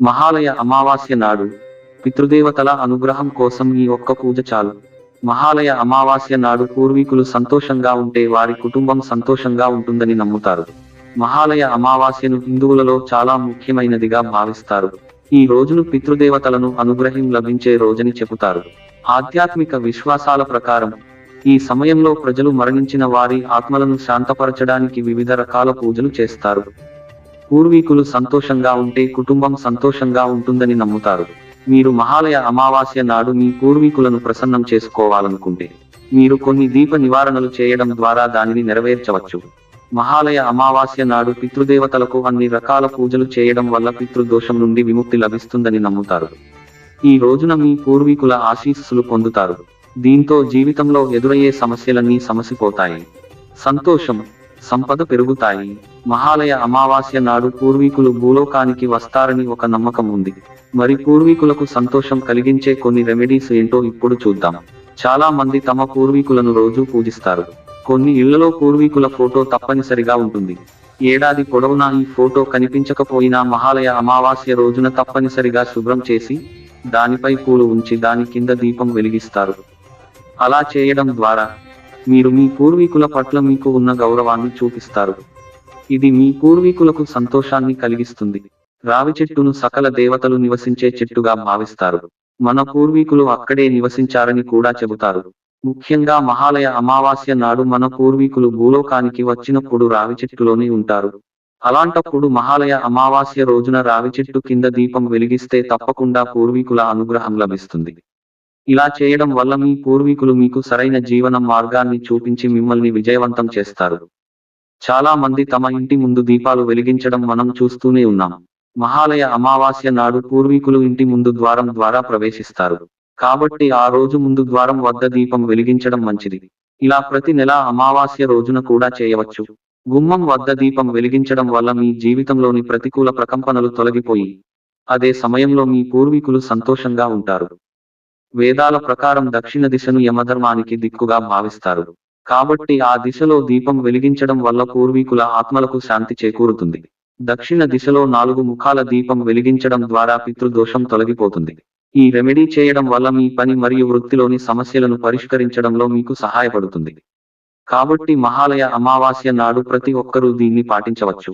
మహాలయ అమావాస్య నాడు పితృదేవతల అనుగ్రహం కోసం ఈ ఒక్క పూజ చాలు. మహాలయ అమావాస్య నాడు పూర్వీకులు సంతోషంగా ఉంటే వారి కుటుంబం సంతోషంగా ఉంటుందని నమ్ముతారు. మహాలయ అమావాస్యను హిందువులలో చాలా ముఖ్యమైనదిగా భావిస్తారు. ఈ రోజును పితృదేవతలను అనుగ్రహం లభించే రోజని చెబుతారు. ఆధ్యాత్మిక విశ్వాసాల ప్రకారం ఈ సమయంలో ప్రజలు మరణించిన వారి ఆత్మలను శాంతపరచడానికి వివిధ రకాల పూజలు చేస్తారు. పూర్వీకులు సంతోషంగా ఉంటే కుటుంబం సంతోషంగా ఉంటుందని నమ్ముతారు. మీరు మహాలయ అమావాస్య నాడు మీ పూర్వీకులను ప్రసన్నం చేసుకోవాలనుకుంటే మీరు కొన్ని దీప నివారణలు చేయడం ద్వారా దానిని నెరవేర్చవచ్చు. మహాలయ అమావాస్య నాడు పితృదేవతలకు అన్ని రకాల పూజలు చేయడం వల్ల పితృదోషం నుండి విముక్తి లభిస్తుందని నమ్ముతారు. ఈ రోజున మీ పూర్వీకుల ఆశీస్సులు పొందుతారు. దీంతో జీవితంలో ఎదురయ్యే సమస్యలన్నీ సమసిపోతాయి. సంతోషం సంపద పెరుగుతాయి. మహాలయ అమావాస్య నాడు పూర్వీకులు భూలోకానికి వస్తారని ఒక నమ్మకం ఉంది. మరి పూర్వీకులకు సంతోషం కలిగించే కొన్ని రెమెడీస్ ఏంటో ఇప్పుడు చూద్దాం. చాలా మంది తమ పూర్వీకులను రోజూ పూజిస్తారు. కొన్ని ఇళ్ళలో పూర్వీకుల ఫోటో తప్పనిసరిగా ఉంటుంది. ఏడాది పొడవునా ఈ ఫోటో కనిపించకపోయినా మహాలయ అమావాస్య రోజున తప్పనిసరిగా శుభ్రం చేసి దానిపై పూలు ఉంచి దాని కింద దీపం వెలిగిస్తారు. అలా చేయడం ద్వారా మీరు మీ పూర్వీకుల పట్ల మీకు ఉన్న గౌరవాన్ని చూపిస్తారు. ఇది మీ పూర్వీకులకు సంతోషాన్ని కలిగిస్తుంది. రావి చెట్టును సకల దేవతలు నివసించే చెట్టుగా భావిస్తారు. మన పూర్వీకులు అక్కడే నివసించారని కూడా చెబుతారు. ముఖ్యంగా మహాలయ అమావాస్య నాడు మన పూర్వీకులు భూలోకానికి వచ్చినప్పుడు రావి చెట్టులోనే ఉంటారు. అలాంటప్పుడు మహాలయ అమావాస్య రోజున రావి చెట్టు కింద దీపం వెలిగిస్తే తప్పకుండా పూర్వీకుల అనుగ్రహం లభిస్తుంది. ఇలా చేయడం వల్ల మీ పూర్వీకులు మీకు సరైన జీవన మార్గాన్ని చూపించి మిమ్మల్ని విజయవంతం చేస్తారు. చాలా మంది తమ ఇంటి ముందు దీపాలు వెలిగించడం మనం చూస్తూనే ఉన్నాం. మహాలయ అమావాస్య నాడు పూర్వీకులు ఇంటి ముందు ద్వారం ద్వారా ప్రవేశిస్తారు. కాబట్టి ఆ రోజు ముందు ద్వారం వద్ద దీపం వెలిగించడం మంచిది. ఇలా ప్రతి నెల అమావాస్య రోజున కూడా చేయవచ్చు. గుమ్మం వద్ద దీపం వెలిగించడం వల్ల మీ జీవితంలోని ప్రతికూల ప్రకంపనలు తొలగిపోయి అదే సమయంలో మీ పూర్వీకులు సంతోషంగా ఉంటారు. వేదాల ప్రకారం దక్షిణ దిశను యమధర్మానికి దిక్కుగా భావిస్తారు. కాబట్టి ఆ దిశలో దీపం వెలిగించడం వల్ల పూర్వీకుల ఆత్మలకు శాంతి చేకూరుతుంది. దక్షిణ దిశలో నాలుగు ముఖాల దీపం వెలిగించడం ద్వారా పితృదోషం తొలగిపోతుంది. ఈ రెమెడీ చేయడం వల్ల మీ పని మరియు వృత్తిలోని సమస్యలను పరిష్కరించడంలో మీకు సహాయపడుతుంది. కాబట్టి మహాలయ అమావాస్య నాడు ప్రతి ఒక్కరూ దీన్ని పాటించవచ్చు.